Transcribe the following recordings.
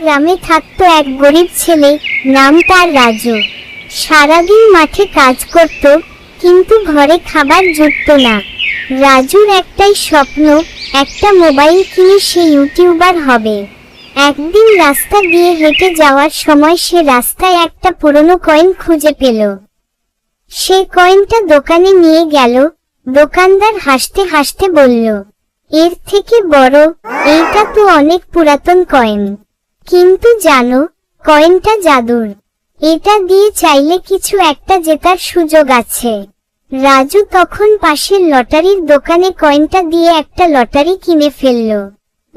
গ্রামে থাকতো এক গরিব ছেলে, নাম তার রাজু। সারাদিন মাঠে কাজ করত, কিন্তু ঘরে খাবার জুটত না। রাজুর একটাই স্বপ্ন, একটা মোবাইল কিনে সে ইউটিউবার হবে। একদিন রাস্তা দিয়ে হেঁটে যাওয়ার সময় সে রাস্তায় একটা পুরনো কয়েন খুঁজে পেল। সে কয়েনটা দোকানে নিয়ে গেল, দোকানদার হাসতে হাসতে বলল, এর থেকে বড়, এইটা তো অনেক পুরাতন কয়েন। কিন্তু জানো, কয়েনটা জাদুর। এটা দিয়ে চাইলে কিছু একটা জেতার সুযোগ আছে। রাজু তখন পাশের লটারির দোকানে কয়েনটা দিয়ে একটা লটারি কিনে ফেলল।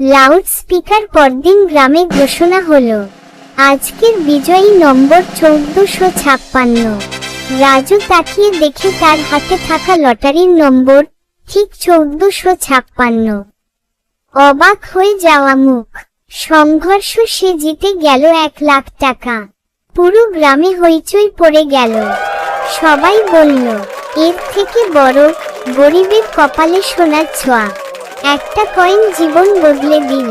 লাউড স্পিকার পরদিন গ্রামে ঘোষণা হলো, আজকের বিজয়ী নম্বর চৌদ্দশো ছাপ্পান্ন। রাজু তাকিয়ে দেখে তার হাতে থাকা লটারির নম্বর ঠিক চৌদ্দশো ছাপ্পান্ন। অবাক হয়ে যাওয়া মুখ। সংঘর্ষ সে জিতে গেল এক লাখ টাকা। পুরো গ্রামে হইচই পড়ে গেল। সবাই বলল, এর থেকে বড় গরিবের কপালে সোনার ছোঁয়া। একটা কয়েন জীবন বদলে দিল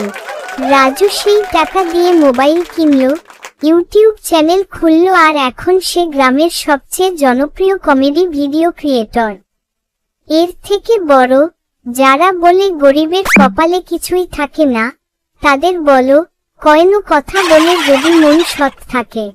রাজু সেই টাকা দিয়ে মোবাইল কিনল, ইউটিউব চ্যানেল খুললো আর এখন সে গ্রামের সবচেয়ে জনপ্রিয় কমেডি ভিডিও ক্রিয়েটর। এর থেকে বড়, যারা বলে গরিবের কপালে কিছুই থাকে না তাদের বলো কয়েনও কথা বলে যদি মন সৎ থাকে।